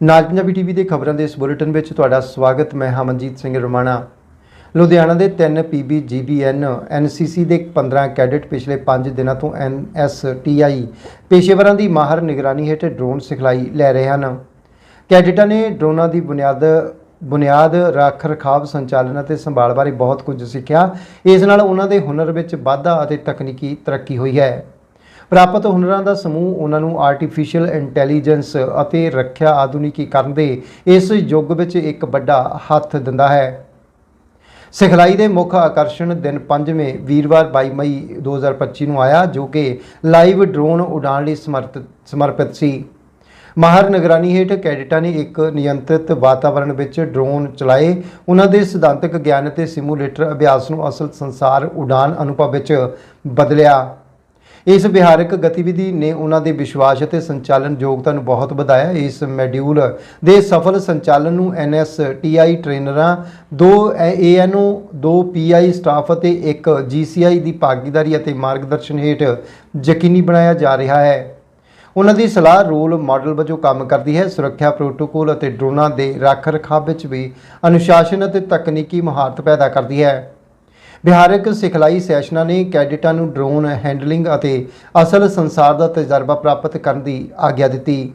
ਨਾਜ Punjabi TV ਦੇ ਖਬਰਾਂ ਦੇ ਇਸ ਬੁਲੇਟਿਨ ਵਿੱਚ ਤੁਹਾਡਾ ਸਵਾਗਤ, ਮੈਂ ਹਮਨਜੀਤ ਸਿੰਘ ਰਮਾਣਾ। ਲੁਧਿਆਣਾ ਦੇ 3 ਪੀਬੀਜੀਬੀਐਨ ਐਨਸੀਸੀ ਦੇ 15 ਕੈਡਟ ਪਿਛਲੇ 5 ਦਿਨਾਂ ਤੋਂ ਐਨਐਸਟੀਆਈ ਪੇਸ਼ੇਵਰਾਂ ਦੀ ਮਾਹਰ ਨਿਗਰਾਨੀ ਹੇਠ ਡਰੋਨ ਸਿਖਲਾਈ ਲੈ ਰਹੇ ਹਨ। ਕੈਡਿਟਾਂ ਨੇ ਡਰੋਨਾਂ ਦੀ ਬੁਨਿਆਦ ਬੁਨਿਆਦ ਰੱਖ ਰਖਾਵ ਸੰਚਾਲਨ ਅਤੇ ਸੰਭਾਲ ਬਾਰੇ ਬਹੁਤ ਕੁਝ ਸਿੱਖਿਆ। ਇਸ ਨਾਲ ਉਹਨਾਂ ਦੇ ਹੁਨਰ ਵਿੱਚ ਵਾਧਾ ਅਤੇ ਤਕਨੀਕੀ ਤਰੱਕੀ ਹੋਈ ਹੈ। ਪ੍ਰਾਪਤ ਹੁਨਰਾਂ ਦਾ ਸਮੂਹ ਉਹਨਾਂ ਨੂੰ ਆਰਟੀਫੀਸ਼ੀਅਲ ਇੰਟੈਲੀਜੈਂਸ ਅਤੇ ਰੱਖਿਆ ਆਧੁਨਿਕੀਕਰਨ ਦੇ ਇਸ ਯੁੱਗ ਵਿੱਚ ਇੱਕ ਵੱਡਾ ਹੱਥ ਦਿੰਦਾ ਹੈ। ਸਿਖਲਾਈ ਦੇ ਮੁੱਖ ਆਕਰਸ਼ਣ ਦਿਨ 5ਵੇਂ ਵੀਰਵਾਰ 22 ਮਈ 2025 ਨੂੰ ਆਇਆ, ਜੋ ਕਿ ਲਾਈਵ ਡਰੋਨ ਉਡਾਣ ਲਈ ਸਮਰਪਿਤ ਸਮਰਪਿਤ ਸੀ। ਮਾਹਰ ਨਿਗਰਾਨੀ ਹੇਠ ਕੈਡਿਟਾਂ ਨੇ ਇੱਕ ਨਿਯੰਤਰਿਤ ਵਾਤਾਵਰਣ ਵਿੱਚ ਡਰੋਨ ਚਲਾਏ। ਉਹਨਾਂ ਦੇ ਸਿਧਾਂਤਕ ਗਿਆਨ ਅਤੇ ਸਿਮੂਲੇਟਰ ਅਭਿਆਸ ਨੂੰ ਅਸਲ ਸੰਸਾਰ ਉਡਾਨ ਅਨੁਭਵ ਵਿੱਚ ਬਦਲਿਆ। ਇਸ ਵਿਹਾਰਕ ਗਤੀਵਿਧੀ ਨੇ ਉਹਨਾਂ ਦੇ ਵਿਸ਼ਵਾਸ ਅਤੇ ਸੰਚਾਲਨ ਯੋਗਤਾ ਨੂੰ ਬਹੁਤ ਵਧਾਇਆ। ਇਸ ਮੈਡਿਊਲ ਦੇ ਸਫਲ ਸੰਚਾਲਨ ਨੂੰ ਐਨਐਸਟੀਆਈ ਟ੍ਰੇਨਰਾਂ, ਦੋ ਏਐਨਓ ਦੋ ਪੀਆਈ ਸਟਾਫ ਅਤੇ ਇੱਕ ਜੀਸੀਆਈ ਦੀ ਭਾਗੀਦਾਰੀ ਅਤੇ ਮਾਰਗਦਰਸ਼ਨ ਹੇਠ ਯਕੀਨੀ ਬਣਾਇਆ ਜਾ ਰਿਹਾ ਹੈ। ਉਹਨਾਂ ਦੀ ਸਲਾਹ ਰੋਲ ਮਾਡਲ ਵਜੋਂ ਕੰਮ ਕਰਦੀ ਹੈ। ਸੁਰੱਖਿਆ ਪ੍ਰੋਟੋਕੋਲ ਅਤੇ ਡਰੋਨਾਂ ਦੇ ਰੱਖ ਰਖਾਵ ਵਿੱਚ ਵੀ ਅਨੁਸ਼ਾਸਨ ਅਤੇ ਤਕਨੀਕੀ ਮਹਾਰਤ ਪੈਦਾ ਕਰਦੀ ਹੈ। ਬਿਹਾਰਕ ਸਿਖਲਾਈ ਸੈਸ਼ਨਾਂ ਨੇ ਕੈਡਿਟਾਂ ਨੂੰ ਡਰੋਨ ਹੈਂਡਲਿੰਗ ਅਤੇ ਅਸਲ ਸੰਸਾਰ ਦਾ ਤਜਰਬਾ ਪ੍ਰਾਪਤ ਕਰਨ ਦੀ ਆਗਿਆ ਦਿੱਤੀ।